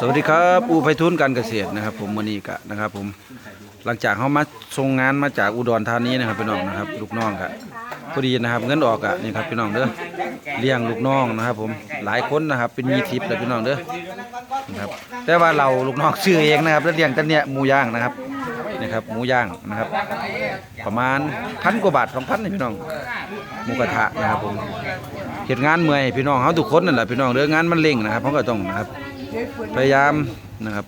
สวัสดีครับอูไพฑูรย์การเกษตรนะครับ ผมมือนี้กะนะครับ ผมหลังจากเขามาส่งงานมาจากอุดรธานีนะครับพี่น้องนะครับ ลูกน้องกะพอดีนะครับ เงินออกกะนี่ครับพี่น้องเด้อเลี้ยงลูกน้องนะครับ ผมหลายคนนะครับ เป็นมีทิปเลยพี่น้องเด้อนะครับแต่ว่าเราลูกน้องซื้อเองนะครับแล้วเลี้ยงแต่เนี่ยหมูย่างนะครับนี่ครับหมูย่างนะครับ ประมาณพันกว่าบาทสองพันนี่พี่น้องหมูกระทะนะครับผมเหตุงานเมื่อยพี่น้องเขาทุกคนนั่นแหละพี่น้องเด้องานมันเร่งนะครับเขาก็ต้องนะครับ พยายามนะครับ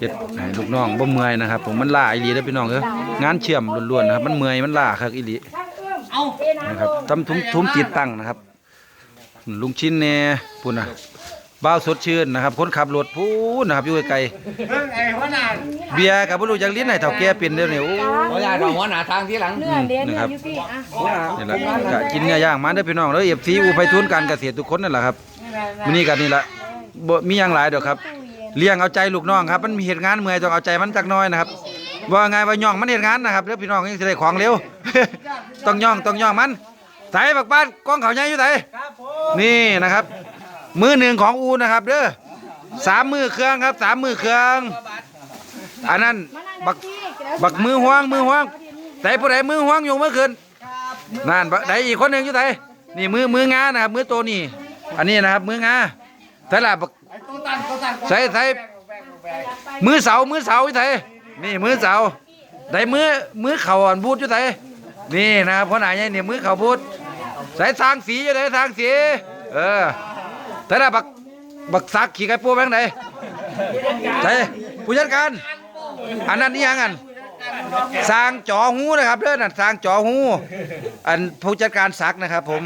เฮ็ดให้ลูกน้องบ่เมื่อยนะครับ ผมมันล่าอีหลีเด้อพี่น้องเด้องานเชื่อมล้วนๆนะครับ มันเมื่อยมันล่าคักอีหลีนะครับทำทุ้มทุ้มติดตั้งนะครับ ลุงชิ้นแน่พุ่นน่ะบ้าวสดชื่นนะครับ คนขับรถพูนนะครับอยู่ไกลๆเบียร์กับบ่รู้จักลิ้นให้เฒ่าแก่เป็นเด้อเนี่ยโอ้ขออนุญาตเอาหัวหน้าทางที่หลัง เนื้อเด้อนะเนื้ครัอบอยู่พี่อะนี่แหละก็กินเนื้อย่างมาเด้อพี่น้องเด้อ FC อูไผทุนการเกษตรทุกคนนั่นแหละครับมื้อนี้ก็นี่ละ บ่มีหยังหลายดอกครับ เลี้ยงเอาใจลูกน้องครับ มันมีเหตุงานเมื่อยต้องเอาใจมันจักหน้อยนะครับว่าไงว่าย่องมันเหตุงานนะครับเด้อพี่น้องยังสิได้ของเร็ว ต้องย่องต้องย่องมันใส่บักบ้านกล้องเขาใหญ่อยู่ไหนนี่นะครับ มือหนึ่งของอูนะครับเด้อสามมือเครื่องครับสามมือเครื่อง อันนั้นบักบักมือห่วงมือห่วงใส่ผู้ใดมือห่วงอยู่เมื่อคืนนั่นบักใดอีกคนหนึ่งอยู่ไหนนี่มือมืองานะครับมือโตนี่อันนี้นะครับมืองา ใส่ละบักใส่ใส่มือเสามือเสาอยู่ไหนนี่มือเสาได้มือมือเข่าอ่อนบูดอยู่ไหนนี่นะครับพ่อหนาใหญ่เนี่ยมือเข่าบูดใส่ทางสีอยู่ไหนทางสี เออแต่ละบักบักซักขี่ไก่ปูแบงไหนใส่ผู้จัดการอันนั้นนี่ยังอัน สร้างจอหูนะครับเด้อนั่นสร้างจอหู อันผู้จัดการซักนะครับ ผม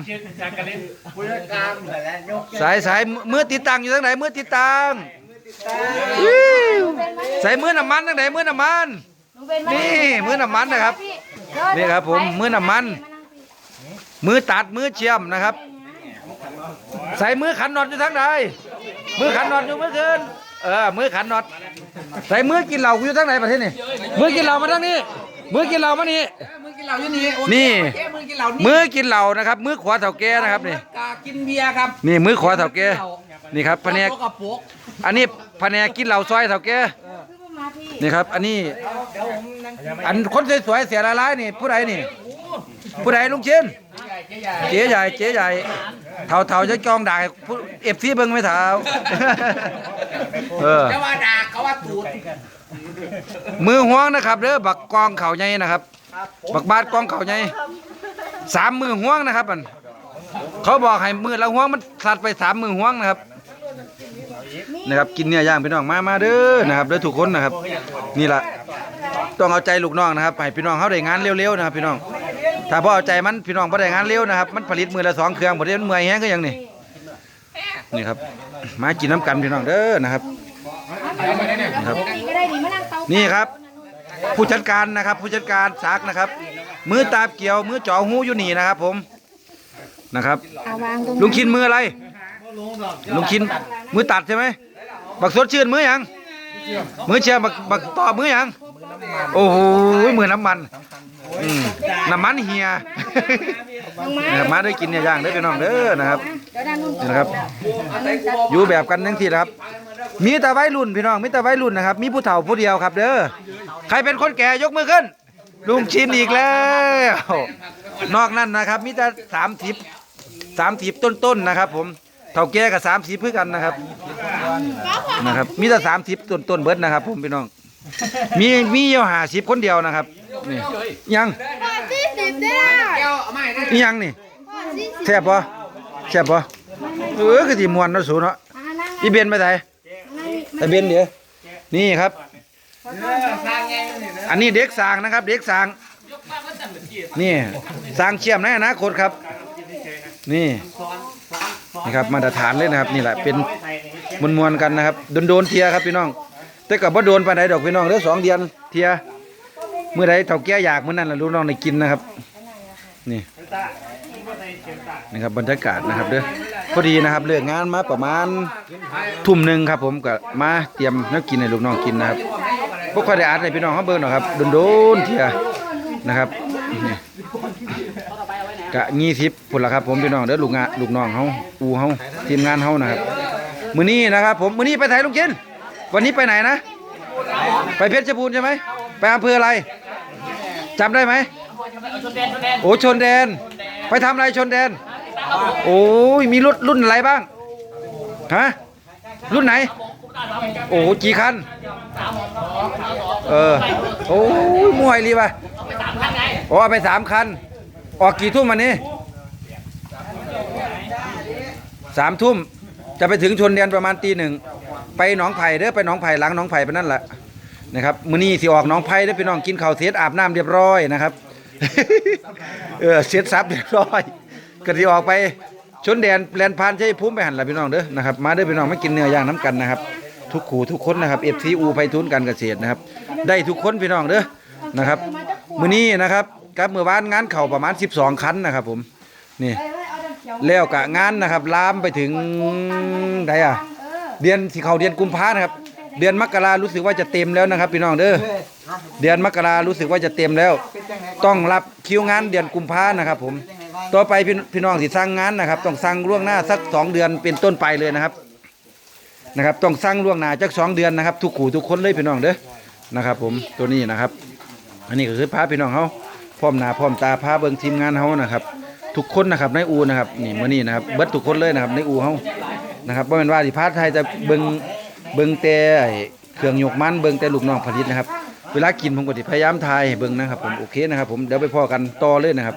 สายสายมือติดตั้งอยู่ทางไหนมือติดตั้งใส่มือน้ำมันตั้งไหนมือน้ำมันนี่มือน้ำมันนะครับนี่ครับผมมือน้ำมัน มือตัดมือเชื่อมนะครับ ใส่มือขันน็อตอยู่ทางใดมือขันน็อตอยู่เมื่อคืน เออมือขันน็อตใส่มือกินเหล้าอยู่ทางไหนประเทศนี่มือกินเหล้ามาทางนี้ มือกินเหล้ามานี่ มือกินเหล้าอยู่นี่โอเคนี่ โอเคมือกินเหล้านี่มือกินเหล้านะครับ มือขวาเถ่าแก่นะครับนี่ กากินเบียร์ครับนี่มือขวาเถ่าแก่นี่ครับแผนกกระปุกอันนี้แผนกกินเหล้าซอยเถ่าแก่นี่ครับ อันนี้ อันคนสวยๆเสียละลายนี่ ผู้ใดนี่ ผู้ใดลุงเชนเจ๊ใหญ่เจ๊ใหญ่ เท่าเท่าจะจองด่าเอฟซีเบิ้งไม่เท่าเออจะว่าด่าเขาว่าตูดมือห่วงนะครับเด้อบักกองเขาใหญ่นะครับบักบาดกองเขาใหญ่สามมือห่วงนะครับมันเขาบอกให้มือละห่วงมันสัดไปสามมือห่วงนะครับนะครับกินเนี่ยย่างพี่น้องมามาเด้อนะครับเด้อทุกคนนะครับ นี่ละต้องเอาใจลูกน้องนะครับให้พี่น้องเขาได้งานเร็วๆนะครับพี่น้อง ถ้าพ่อเอาใจมันพี่น้องบ่ได้งานเร็วนะครับ มันผลิตมือละสองเครื่องบ่ได้มันเมื่อยแฮงก็ยังนี่นี่ครับ มากินน้ำกันพี่น้องเด้อนะครับนะครับก็ได้ดีมานั่งเตานี่ครับ ผู้จัดการนะครับ ผู้จัดการซักนะครับ มือตาบเกี่ยว มือจ่อหูอยู่นี่นะครับ ผมนะครับ เอาวางตรงลุงคินมืออะไร ลุงคินมือตัดใช่ไหมบักสดชื่นมือยัง มือเชียร์บักบักต่อมือหยัง โอ้โหมือน้ำมันอืมน้ำมันเฮียลงมานะครับมาได้กินเนี่ยย่างได้อพี่น้องเด้อนะครับเดี๋ยวด้านนู้นนี่นะครับ อยู่แบบกันทั้งทีนะครับ มีแต่วัยรุ่นพี่น้องมีแต่วัยรุ่นนะครับ มีผู้เฒ่าผู้เดียวครับ เด้อใครเป็นคนแก่ยกมือขึ้น ลุงชินอีกแล้ว นอกนั้นนะครับ มีแต่สามสิบสามสิบต้นๆนะครับ ผมเฒ่าแก่กับสามสิบเพื่อกันนะครับ นะครับ มีแต่สามสิบต้นๆเบิดนะครับ ผมพี่น้อง มีมีอยู่ห้าสิบคนเดียวนะครับนี่ยังสี่สิบได้แก้วเอาไม่ได้นี่ยังนี่แซ่บปะแซ่บปะเออคือที่มวนเนาะสูเนาะนั่งอีเบนไปไหนไอเบนเดี๋ยวนี่ครับสร้างไงนี่นะอันนี้เด็กสร้างนะครับ เด็กสร้างนี่สร้างเชื่อมในอนาคตครับ นี่นี่ครับมาตรฐานเลยนะครับ นี่แหละเป็น มวลมวลๆกันนะครับโดนโดนๆเทียครับพี่น้อง แต่กับว่าโดนปานดอกพี่น้องเด้อสองเดือนเทียเมื่อใดเถ่าแก่อยากเมื่อนั้นแหละลูกน้องได้กินนะครับ นี่นี่ครับบรรยากาศนะครับเด้อพอดีนะครับเลิกงานมาประมาณทุ่มหนึ่งครับ ผมก็มาเตรียมน้ำกินให้ลูกน้องกินนะครับพวกคอยได้อัดให้พี่น้องเขาเบิ่งหรอกครับโดนๆเทียนะครับกะงี้ทิพพุ่นละครับ ผมพี่น้องเด้อลูกงานลูกน้องเฮาอูเฮาทีมงานเฮานะครับ มือนี้นะครับผมมือนี้ไปไหนลุงจินวันนี้ไปไหนนะ ไปเพชรบูรณ์ใช่ไหมไปอำเภออะไรจำได้ไหมโอ้ชนแดน ไปทำอะไรชนแดน โอ้ยมีรถรุ่นอะไรบ้างฮะรุ่นไหน โอ้กี่คันเออโอ้ยมวยรีบะโอ้ไปสามคัน ออกกี่ทุ่มวันนี้สามทุ่ม จะไปถึงชนแดนประมาณตีหนึ่งไปหนองไผ่เด้อไปหนองไผ่หลังหนองไผ่ไปนั่นแหละนะครับมื้อนี้สิออกหนองไผ่เด้อพี่น้องกินข้าวเสร็จอาบน้ำเรียบร้อยนะครับเออเสร็จสับเรียบร้อยก็สิออกไปชนแดนแลนพานใช้ภูมิไปหันละพี่น้องเด้อนะครับมาเด้อพี่น้องมากินเนื้อย่างน้ำกันนะครับ ทุกขู่ทุกคนนะครับเอฟซีอูไปทุนการเกษตรนะครับ ได้ทุกคนพี่น้องเด้อนะครับมื้อนี้นะครับกับเมื่อวานงานเข่าประมาณ 12 คันนะครับผมนี่ แล้วกะงานนะครับลามไปถึงใดอะเดือนที่เขาเดือนกุมภานะครับ เดือนมกรารู้สึกว่าจะเต็มแล้วนะครับ พี่น้องเด้อเดือนมกรารู้สึกว่าจะเต็มแล้ว ต้องรับคิวงานเดือนกุมภานะครับ ผมต่อไปพี่พี่น้องที่สั่งงานนะครับ ต้องสั่งล่วงหน้าสักสองเดือนเป็นต้นไปเลยนะครับนะครับ ต้องสั่งล่วงหน้าจักสองเดือนนะครับ ทุกขู่ทุกคนเลยพี่น้องเด้อนะครับ ผมตัวนี้นะครับ อันนี้ก็คือพาพี่น้องเขาพร้อมหน้าพร้อมตาพาเบิ่งทีมงานเขานะครับ ทุกคนนะครับในอูนะครับนี่มื้อนี้นะครับเบิดทุกคนเลยนะครับในอูเขานะครับบ่แม่นว่าสิพาไทยจะเบิ่งเบิ่งแต่เครื่องยกมันเบิ่งแต่ลูกน้องผลิตนะครับ เวลากินผมก็สิพยายามทายให้เบิ่งนะครับผมโอเคนะครับผมเดี๋ยวไปพอกันต่อเลยนะครับ